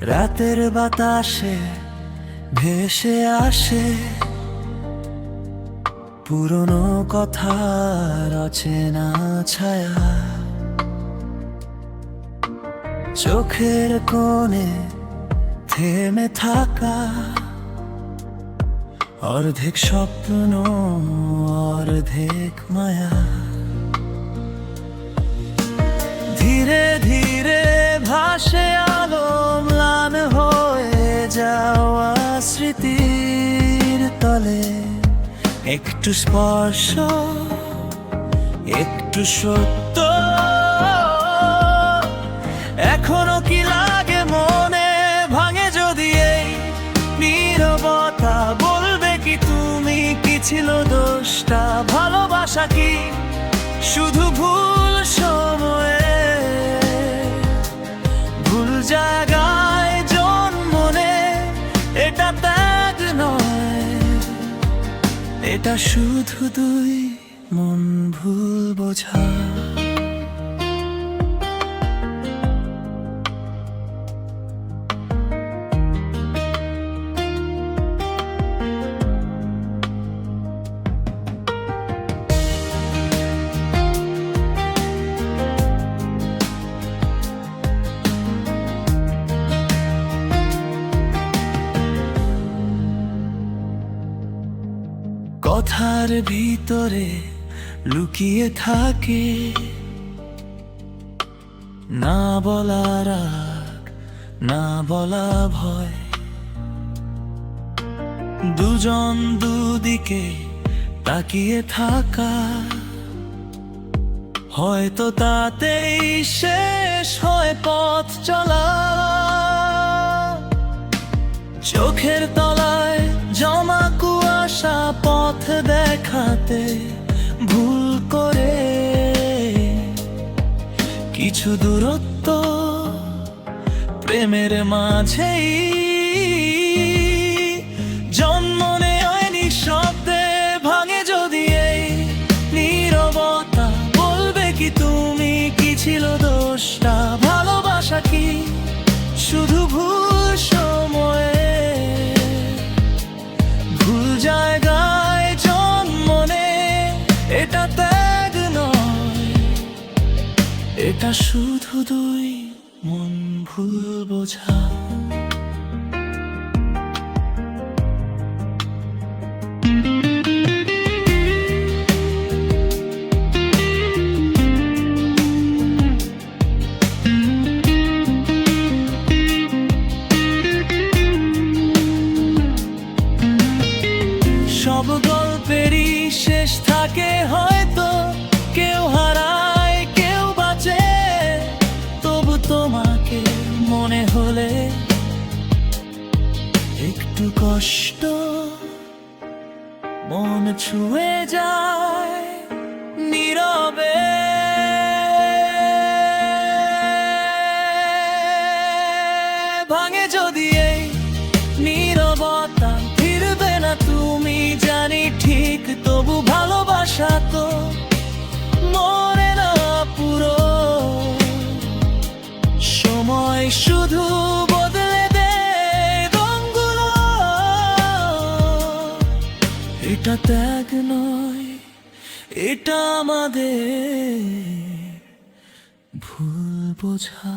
রাতের বাতাসে ভেসে আসে। পুরনো কথার অচেনা ছায়া। চোখের কোণে থেমে থাকা। অর্ধেক স্বপ্ন, অর্ধেক মায়া। ধীরে ধীরে ভাসে একটু স্পর্শ, একটু সত্য। এখনও কি লাগে মনে? ভাঙে যদি এই নীরবতা, বলবে কি তুমি? কি ছিল দোষটা? ভালোবাসা কি? শুধু ভুল এটা শুধু দুই মন ভুল বোঝা। কথার ভিতরে লুকিয়ে থাকে। না বলা রাগ না বলা ভয়। দুজন দুদিকে তাকিয়ে থাকা। হয়তো তাতেই শেষ হয় পথ চলা। চোখের তলায় দেখাতে ভুল করে কিছু দূরত্ব প্রেমের মাঝেই জন্ম নেয়নি শব্দে ভাঙে যদি এই নীরবতা বলবে কি তুমি? কি ছিল দোষটা? এটা শুধু দুই মন ভুল বোঝা। সব গল্পেরই শেষ থাকে হয়তো কেউ হারায় একটু কষ্ট মন ছুঁয়ে যায় নীরবে। ভাঙে যদি এই নীরবতা, ফিরবে না তুমি জানি ঠিক, তবু ভালোবাসা তো ত্যাগ নয় এটা আমাদের ভুল বোঝা।